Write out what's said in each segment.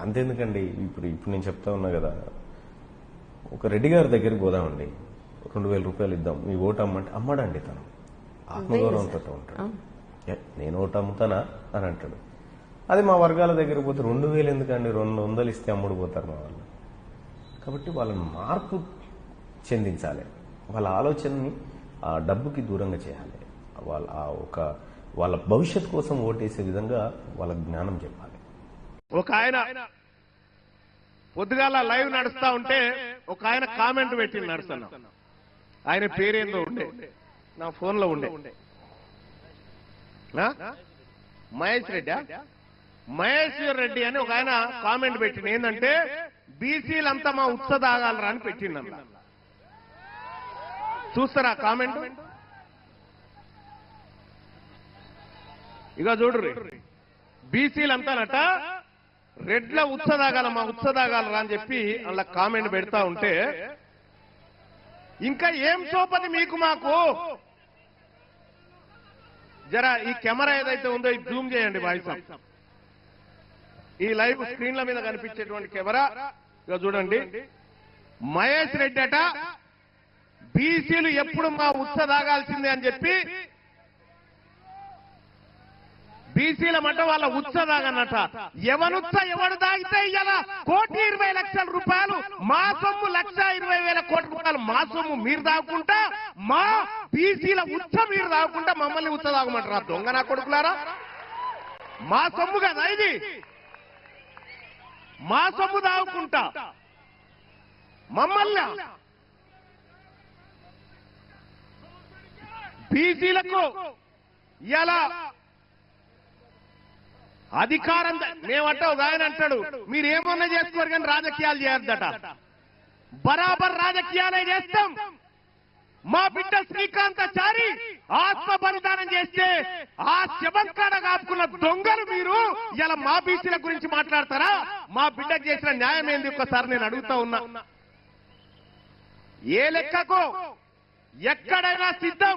అంతెందుకండి? ఇప్పుడు ఇప్పుడు నేను చెప్తా ఉన్నా కదా. ఒక రెడ్డి గారి దగ్గరికి పోదామండి. రెండు వేల రూపాయలు ఇద్దాం. మీ ఓటు అమ్మంటే అమ్మడండి తను. ఆత్మగౌరవంతో ఉంటాడు. నేను ఓటు అమ్ముతానా? అని అంటాడు. అది మా వర్గాల దగ్గర పోతే రెండు వేలు ఎందుకండి? రెండు వందలు ఇస్తే అమ్ముడు పోతారు మా వాళ్ళు. కాబట్టి వాళ్ళని మార్పు చెందించాలి. వాళ్ళ ఆలోచనని ఆ డబ్బుకి దూరంగా చేయాలి. వాళ్ళ ఆ ఒక వాళ్ళ భవిష్యత్ కోసం ఓటేసే విధంగా వాళ్ళ జ్ఞానం చెప్పాలి. ఒక ఆయన పొద్దుగాల లైవ్ నడుస్తా ఉంటే ఒక ఆయన కామెంట్ పెట్టి నడుస్తాను. ఆయన పేరేందో ఉండే. నా ఫోన్లో ఉండే. మహేష్ రెడ్డి? మహేశ్వర్ రెడ్డి అని ఒక ఆయన కామెంట్ పెట్టిన ఏంటంటే బీసీలంతా మా ఉత్స తాగాలరా అని పెట్టిండన్న చూస్తారా కామెంట్ ఇక చూడుర్రి. బీసీలంతానట రెడ్ల ఉత్సదాగాల మా ఉత్సదాగాలరా అని చెప్పి అలా కామెంట్ పెడతా ఉంటే ఇంకా ఏం సోపది మీకు మాకు? జరా ఈ కెమెరా ఏదైతే ఉందో ఇది జూమ్ చేయండి వాయిస్ ఈ లైవ్ స్క్రీన్ల మీద కనిపించేటువంటి కెమెరా ఇక చూడండి. మహేష్ రెడ్డి అట బీసీలు ఎప్పుడు మా ఉత్స తాగాల్సిందే అని చెప్పి బీసీల మట వాళ్ళ ఉత్స తాగనట ఎవనుత్స ఎవడు తాగితే ఇలా కోటి ఇరవై లక్షల రూపాయలు. మా సొమ్ము లక్ష ఇరవై వేల కోట్ల రూపాయలు. మా సొమ్ము మీరు తాగుకుంటా మా బీసీల ఉత్స మీరు తాగుకుంటా మమ్మల్ని ఉత్స తాగమంటారా దొంగ నా కొడుకులారా? మా సొమ్ము కదా ఇది. మా సొమ్ము తాగుకుంటా మమ్మల్ని. బీసీలకు ఎలా అధికారం ద- మేమంటే ఒక ఆయన అంటాడు మీరు ఏమన్నా చేసుకోరు కానీ రాజకీయాలు చేయొద్దట. బరాబర్ రాజకీయాలే చేస్తాం. మా బిడ్డ శ్రీకాంతాచారి ఆత్మ బలిదానం చేస్తే ఆ శవంకాడ కాపుకున్న దొంగలు మీరు ఇలా మా బీసీల గురించి మాట్లాడతారా? మా బిడ్డకు చేసిన న్యాయం ఏంది? ఒక్కసారి నేను అడుగుతా ఉన్నా. ఏ లెక్కకు? ఎక్కడైనా సిద్ధం.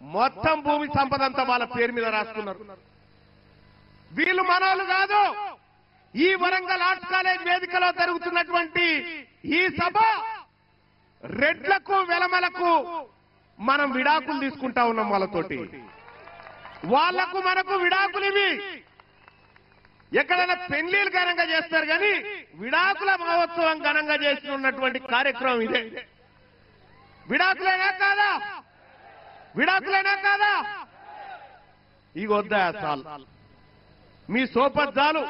మొత్తం భూమి సంపద అంతా వాళ్ళ పేరు మీద రాసుకున్నారు. వీళ్ళు మనోళ్ళు కాదు. ఈ వరంగల్ ఆర్ట్స్ కాలేజ్ వేదికలో జరుగుతున్నటువంటి ఈ సభ రెడ్లకు వెలమలకు మనం విడాకులు తీసుకుంటా ఉన్నాం వాళ్ళతోటి. వాళ్ళకు మనకు విడాకులు ఇవి. ఎక్కడైనా పెళ్ళిలు ఘనంగా చేస్తారు కానీ విడాకుల మహోత్సవం ఘనంగా చేస్తున్నటువంటి ఉన్నటువంటి కార్యక్రమం ఇదే. విడాకులైనా కాదా? విడాకులైనా కాదా? ఇక వద్దా చాలు మీ సోపత్ చాలు